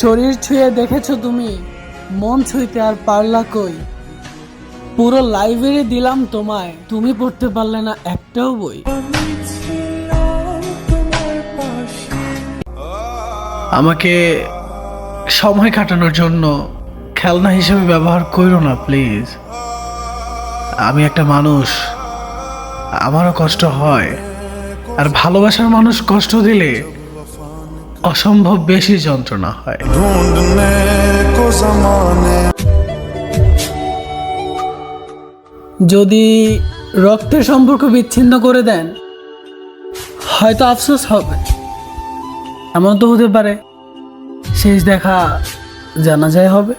শরীর ছুঁয়ে দেখেছ তুমি? মন ছুঁইতে আর পারলা কই? পুরো লাইব্রেরি দিলাম তোমায়। তুমি পড়তে পারলে না একটাও বই। আমাকে সময় কাটানোর জন্য খেলনা হিসেবে ব্যবহার করো না প্লিজ আমি একটা মানুষ। আমারও কষ্ট হয়। আর ভালোবাসার মানুষ কষ্ট দিলে অসম্ভব বেশি যন্ত্রণা হয়। যদি রক্তের সম্পর্ক বিচ্ছিন্ন করে দেন, হয়তো আফসোস হবে। এমন তো হতে পারে, শেষ দেখা জানা যায় হবে।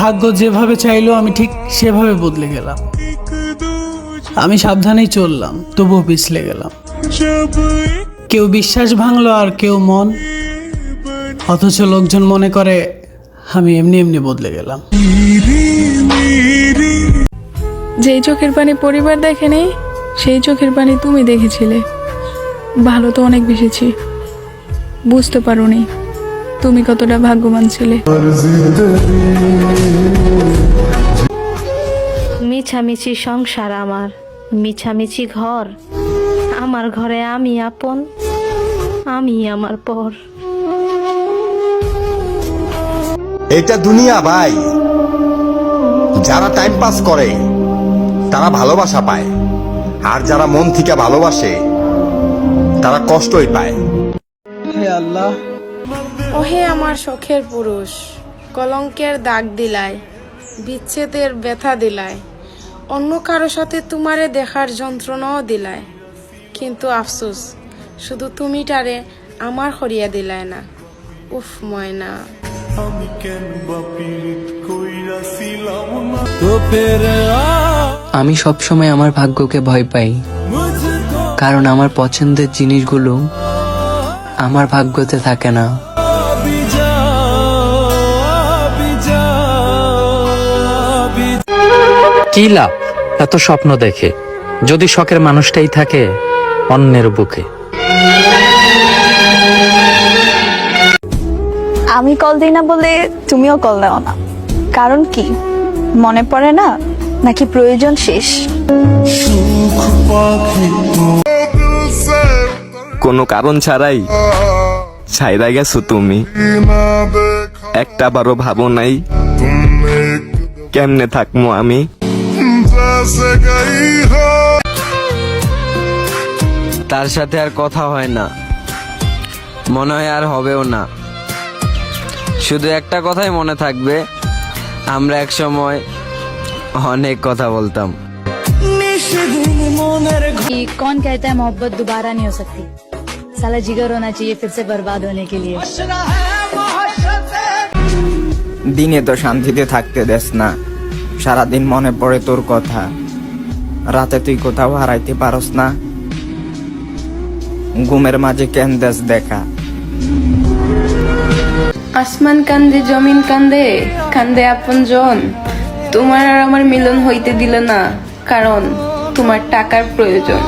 ভাগ্য যেভাবে চাইলো, আমি ঠিক সেভাবে বদলে গেলাম। আমি সাবধানেই চললাম তবুও পিছলে গেলাম। কেউ বিশ্বাস ভাঙলো আর কেউ মন অথচ লোকজন মনে করে আমি এমনি এমনি বদলে গেলাম। যেই চোখের পানি পরিবার দেখেনি সেই চোখের পানি তুমি দেখেছিলে। ভালো তো অনেক বেশিছি। বুঝতে পারোনি তুমি কতটা ভাগ্যবান ছিলে। মিছামিছি সংসার আমার। মিছামিছি ঘর। আমার ঘরে আমি আপন আমি আমার পর। এটা দুনিয়া ভাই। যারা টাইম পাস করে তারা ভালোবাসা পায়। আর যারা মন থেকে ভালোবাসে তারা কষ্টই পায়। হে আল্লাহ। ওহে আমার শখের পুরুষ কলঙ্কের দাগ দিলায় বিচ্ছেদের ব্যথা দিলায়। অন্য কারও সাথে তোমারে দেখার যন্ত্রণাও দিলায়। কিন্তু আফসোস শুধু তুমি তুমিটারে আমার হরিয়া দিলায় না। উফ ময়না। আমি সবসময় আমার ভাগ্যকে ভয় পাই। কারণ আমার পছন্দের জিনিসগুলো আমার ভাগ্যতে থাকে না। কি লাভ? এত স্বপ্ন দেখে। যদি শখের মানুষটাই থাকে অন্যের বুকে। আমি কল দিই না বলে তুমিও কল দাও না। কারণ কি? মনে পড়ে না? নাকি প্রয়োজন শেষ? কোনো কারণ ছাড়াই ছাইরা গেছো তুমি। একটা বারো ভাবো নাই। কেমনে থাকব আমি? जैसे गई हो তার সাথে আর কথা হয় না মনে হয় আর হবেও না শুধু একটা কথাই মনে থাকবে আমরা এক সময় অনেক কথা বলতাম कि कौन कहता है मोहब्बत दोबारा नहीं हो सकती साला जिगर होना चाहिए फिर से बर्बाद होने के लिए দিনে তো শান্তিতে থাকতে দেস না সারাদিন মনে পড়ে তোর কথা। রাতে তুই কোথাও হারাইতে পারস না। ঘুমের মাঝে কেন দেশ দেখা। আসমান কান্দে জমিন কান্দে কান্দে আপন জন। তোমার আর আমার মিলন হইতে দিল না কারণ তোমার টাকার প্রয়োজন।